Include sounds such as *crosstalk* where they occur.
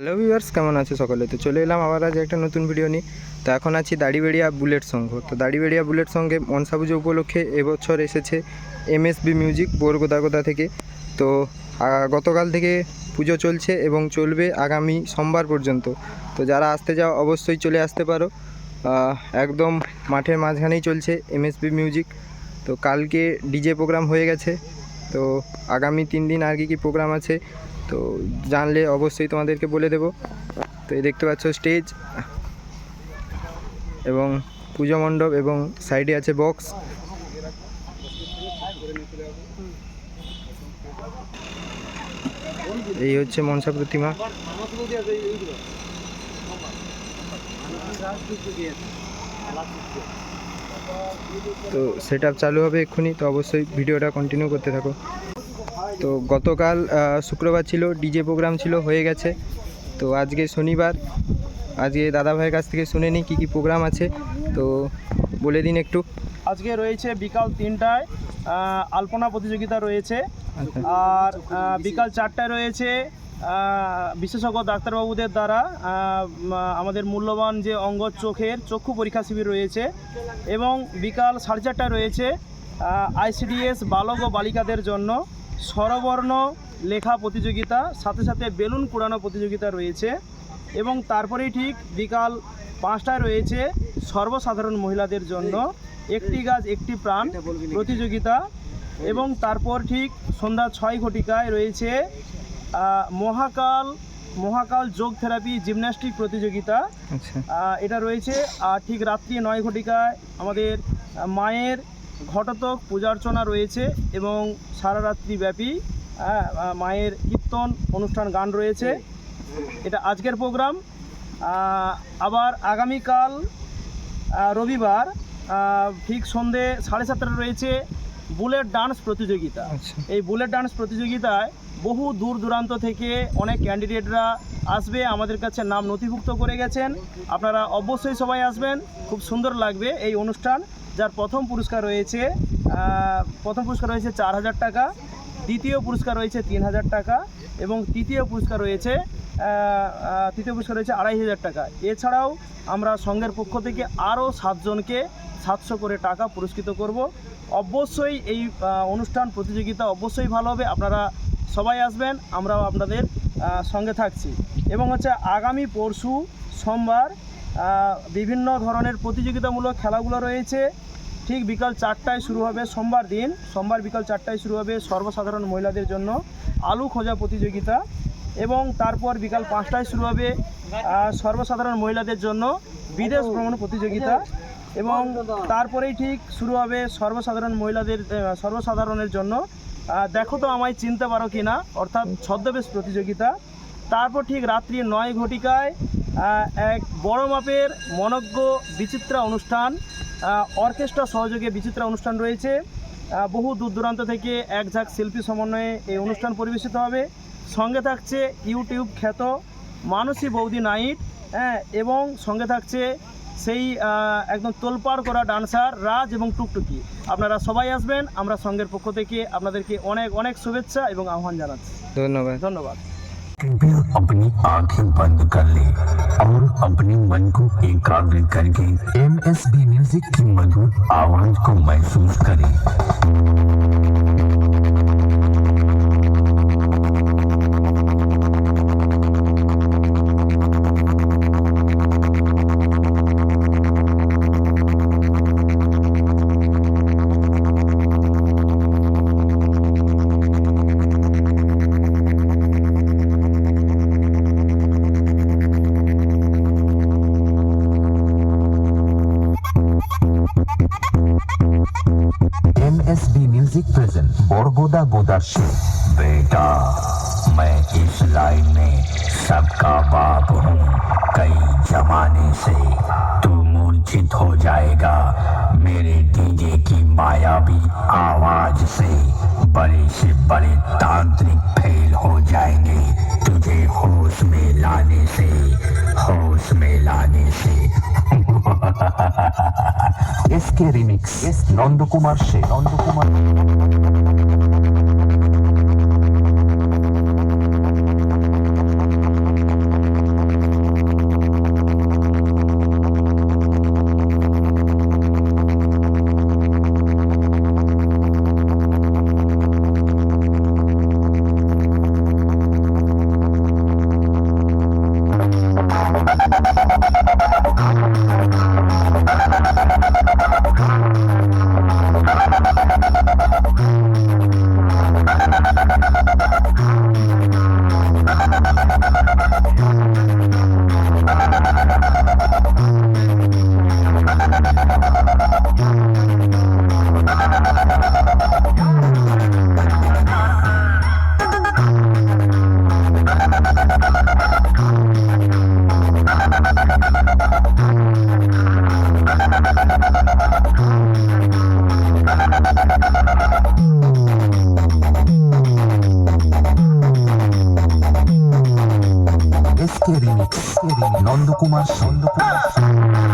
Hello viewers, কেমন আছে সকলে? তো চলে এলাম আবার আজ একটা নতুন ভিডিও নিয়ে। তো এখন আছি দাড়িবেড়িয়া বুলেট সংঘ। তো দাড়িবেড়িয়া বুলেট সঙ্গে মনসা পুজো উপলক্ষে এবছর এসেছে এমএসবি মিউজিক বোরগোদাগোদা থেকে। তো গতকাল থেকে পুজো চলছে এবং চলবে আগামী সোমবার পর্যন্ত। তো যারা আসতে যাও অবশ্যই চলে আসতে পারো। একদম মাঠের মাঝখানেই চলছে এমএসবি মিউজিক তো কালকে ডিজে প্রোগ্রাম হয়ে গেছে। তো আগামী তিন দিন আর কি কী প্রোগ্রাম আছে তো জানলে অবশ্যই তোমাদেরকে বলে দেব। তো এই দেখতে পাচ্ছ স্টেজ এবং পুজো মণ্ডপ এবং সাইডে আছে বক্স। এই হচ্ছে মনসা প্রতিমা। তো সেট চালু হবে এক্ষুনি, তো অবশ্যই ভিডিওটা কন্টিনিউ করতে থাকো। তো গতকাল শুক্রবার ছিল ডিজে প্রোগ্রাম ছিল হয়ে গেছে। তো আজকে শনিবার আজকে দাদা ভাইয়ের কাছ থেকে শুনে নিই কী কী প্রোগ্রাম আছে। তো বলে দিন একটু। আজকে রয়েছে বিকাল তিনটায় আলপনা প্রতিযোগিতা রয়েছে। আচ্ছা। আর বিকাল চারটায় রয়েছে বিশেষজ্ঞ ডাক্তারবাবুদের দ্বারা আমাদের মূল্যবান যে অঙ্গ চোখের চক্ষু পরীক্ষা শিবির রয়েছে এবং বিকাল সাড়ে চারটায় রয়েছে আইসিডিএস বালক ও বালিকাদের জন্য। স্বরবর্ণ লেখা প্রতিযোগিতা সাথে সাথে বেলুন কুড়ানো প্রতিযোগিতা রয়েছে এবং তারপরেই ঠিক বিকাল পাঁচটায় রয়েছে সর্বসাধারণ মহিলাদের জন্য একটি গাছ একটি প্রাণ প্রতিযোগিতা এবং তারপর ঠিক সন্ধ্যা ছয় ঘটিকায় রয়েছে মহাকাল মহাকাল যোগ থেরাপি জিমন্যাস্টিক প্রতিযোগিতা। আচ্ছা। এটা রয়েছে আর ঠিক রাত্রি নয় ঘটিকায় আমাদের মায়ের ঘটতক পূজার্চনা রয়েছে এবং সারা রাত্রি ব্যাপী আহ, মায়ের কীর্তন অনুষ্ঠান গান রয়েছে। এটা আজকের প্রোগ্রাম। আবার আগামীকাল রবিবার ঠিক সন্ধে সাড়ে সাতটা রয়েছে বুলেট ডান্স প্রতিযোগিতা। আচ্ছা। এই বুলেট ডান্স প্রতিযোগিতায় বহু দূর দূরান্ত থেকে অনেক ক্যান্ডিডেটরা আসবে আমাদের কাছে নাম নথিভুক্ত করে গেছেন। আপনারা অবশ্যই সবাই আসবেন খুব সুন্দর লাগবে এই অনুষ্ঠান। যার প্রথম পুরস্কার রয়েছে প্রথম পুরস্কার রয়েছে চার হাজার টাকা, দ্বিতীয় পুরস্কার রয়েছে তিন হাজার টাকা, এবং তৃতীয় পুরস্কার রয়েছে তৃতীয় পুরস্কার রয়েছে আড়াই হাজার টাকা। এছাড়াও আমরা সংঘের পক্ষ থেকে আরও সাতজনকে সাতশো করে টাকা পুরস্কৃত করব। অবশ্যই এই অনুষ্ঠান প্রতিযোগিতা অবশ্যই ভালো হবে, আপনারা সবাই আসবেন, আমরাও আপনাদের সঙ্গে থাকছি। এবং হচ্ছে আগামী পরশু সোমবার বিভিন্ন ধরনের প্রতিযোগিতামূলক খেলাগুলো রয়েছে। ঠিক বিকাল চারটায় শুরু হবে সোমবার দিন। সোমবার বিকাল চারটায় শুরু হবে সর্বসাধারণ মহিলাদের জন্য আলু খোঁজা প্রতিযোগিতা এবং তারপর বিকাল পাঁচটায় শুরু হবে সর্বসাধারণ মহিলাদের জন্য বিদেশ ভ্রমণ প্রতিযোগিতা এবং তারপরেই ঠিক শুরু হবে সর্বসাধারণ মহিলাদের সর্বসাধারণের জন্য। দেখো তো আমায় চিনতে পারো কি না অর্থাৎ ছদ্মবেশ প্রতিযোগিতা। তারপর ঠিক রাত্রি নয় ঘটিকায় এক বড় মাপের মনজ্ঞ বিচিত্রা অনুষ্ঠান অর্কেস্ট্রা সহযোগে বিচিত্রা অনুষ্ঠান রয়েছে। বহু দূর দূরান্ত থেকে এক ঝাঁক শিল্পী সমন্বয়ে এই অনুষ্ঠান পরিবেশিত হবে। সঙ্গে থাকছে ইউটিউব খ্যাত মানসী বৌদি নাইট হ্যাঁ এবং সঙ্গে থাকছে সেই একদম তোলপাড় করা ডান্সার রাজ এবং টুকটুকি। আপনারা সবাই আসবেন আমরা সঙ্গের পক্ষ থেকে আপনাদেরকে অনেক অনেক শুভেচ্ছা এবং আহ্বান জানাচ্ছি। ধন্যবাদ। ধন্যবাদ। कृपया अपनी आँखें बंद कर ले और अपने मन को एकाग्र करके एम एस बी म्यूज़िक की मधुर आवाज़ को महसूस करें। प्रेजेंट बोरगोदा गोदा बेटा, मैं इस लाइन में सबका बाप हूँ। कई जमाने से तू मूर्छित हो जाएगा। मेरे डीजे की मायावी आवाज़ से बड़े से बड़े तांत्रिक फेल हो जाएँगे। तुझे होश में लाने से, होश में लाने से। *laughs* S K remix S Nandakumar সে Nandakumar non documentation, non documentation.